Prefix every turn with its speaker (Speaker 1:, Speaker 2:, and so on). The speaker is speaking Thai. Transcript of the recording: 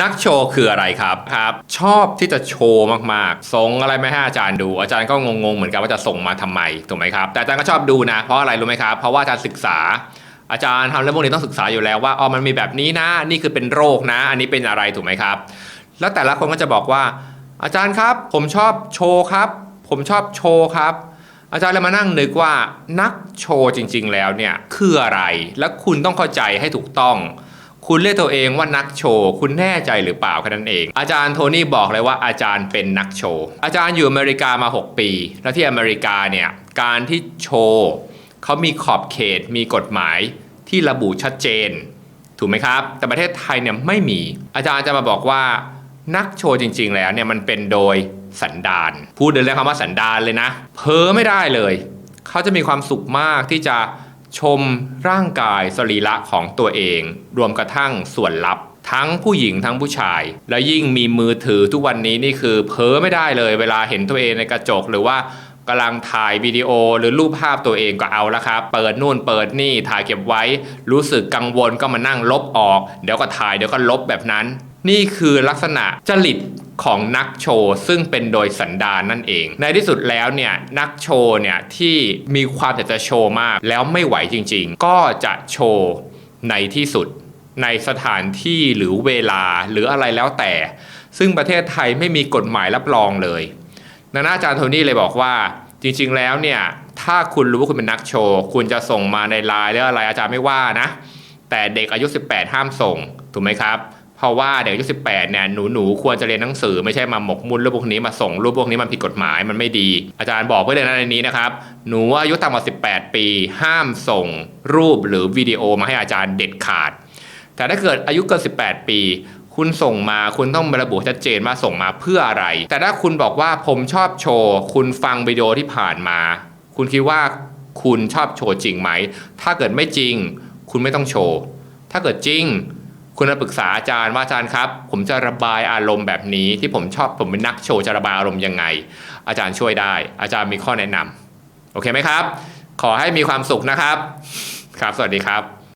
Speaker 1: นักโชว์คืออะไรครับครับ ชอบที่จะโชว์มากๆส่งอะไรไม่ให้อาจารย์ดู อาจารย์ก็งงๆเหมือนกันว่าจะส่งมาทำไมถูกไหมครับแต่อาจารย์ก็ชอบดูนะ เพราะอะไรรู้ไหมครับ เพราะว่าอาจารย์ศึกษา อาจารย์ทำเรื่องพวกนี้ต้องศึกษาอยู่แล้วว่าอ๋อมันมีแบบนี้นะ นี่คือเป็นโรคนะ อันนี้เป็นอะไรถูกไหมครับ แล้วแต่ละคนก็จะบอกว่า อาจารย์ครับ ผมชอบโชว์ครับ ผมชอบโชว์ครับอาจารย์เลยมานั่งนึกว่านักโชว์จริง ๆ แล้วเนี่ยคืออะไร และคุณต้องเข้าใจให้ถูกต้อง คุณเรียกตัวเองว่านักโชว์ คุณแน่ใจหรือเปล่าแค่นั้นเอง อาจารย์โทนี่บอกเลยว่าอาจารย์เป็นนักโชว์ อาจารย์อยู่อเมริกามา 6 ปี แล้วที่อเมริกาเนี่ย การที่โชว์เขามีขอบเขต มีกฎหมายที่ระบุชัดเจน ถูกไหมครับ แต่ประเทศไทยเนี่ยไม่มี อาจารย์จะมาบอกว่านักโชว์จริง ๆ แล้วเนี่ยมันเป็นโดยสันดานพูดเดินเลยคำว่าสันดานเลยนะ เพ้อไม่ได้เลย เขาจะมีความสุขมากที่จะ ชมร่างกายสรีระของตัวเอง รวมกระทั่งส่วนลับ ทั้งผู้หญิงทั้งผู้ชาย แล้วยิ่งมีมือถือทุกวันนี้นี่คือเพ้อไม่ได้เลย เวลาเห็นตัวเองในกระจกหรือว่ากำลังถ่ายวิดีโอหรือรูปภาพตัวเองก็เอาละครับ เปิดนู่นเปิดนี่ถ่ายเก็บไว้ รู้สึกกังวลก็มานั่งลบออก เดี๋ยวก็ถ่ายเดี๋ยวก็ลบแบบนั้น นี่คือลักษณะจริตของนักโชว์ซึ่งเป็นโดยสันดานนั่นเอง ในที่สุดแล้วเนี่ยนักโชว์เนี่ยที่มีความอยากจะโชว์มาก แล้วไม่ไหวจริงๆ ก็จะโชว์ในที่สุด ในสถานที่หรือเวลาหรืออะไรแล้วแต่ ซึ่งประเทศไทยไม่มีกฎหมายรับรองเลยดังนั้นอาจารย์โทนี่เลยบอกว่าจริงๆแล้วเนี่ยถ้าคุณรู้ว่าคุณเป็นนักโชว์คุณจะส่งมาในไลน์หรืออะไรอาจารย์ไม่ว่านะ แต่เด็กอายุ 18 ห้ามส่งถูกไหมครับ เพราะว่าเด็กอายุ18เนี่ยหนูหนูๆควรจะเรียนหนังสือไม่ใช่มาหมกมุ่นรูปพวกนี้มาส่งรูปพวกนี้มันผิดกฎหมายมันไม่ดี อาจารย์บอกไว้เลยนะในนี้นะครับ หนูอายุต่ำกว่า18ปี ห้ามส่งรูปหรือวิดีโอมาให้อาจารย์เด็ดขาด แต่ถ้าเกิดอายุเกิน18ปีคุณส่งมาคุณต้องระบุชัดเจนว่าส่งมาเพื่ออะไร แต่ถ้าคุณบอกว่าผมชอบโชว์ คุณฟังวิดีโอที่ผ่านมา คุณคิดว่าคุณชอบโชว์จริงไหม ถ้าเกิดไม่จริง คุณไม่ต้องโชว์ ถ้าเกิดจริง คุณมาปรึกษาอาจารย์ว่าอาจารย์ครับ ผมจะระบายอารมณ์แบบนี้ที่ผมชอบผมเป็นนักโชว์จะระบายอารมณ์ยังไง อาจารย์ช่วยได้ อาจารย์มีข้อแนะนำโอเคไหมครับ ขอให้มีความสุขนะครับ ครับ สวัสดีครับ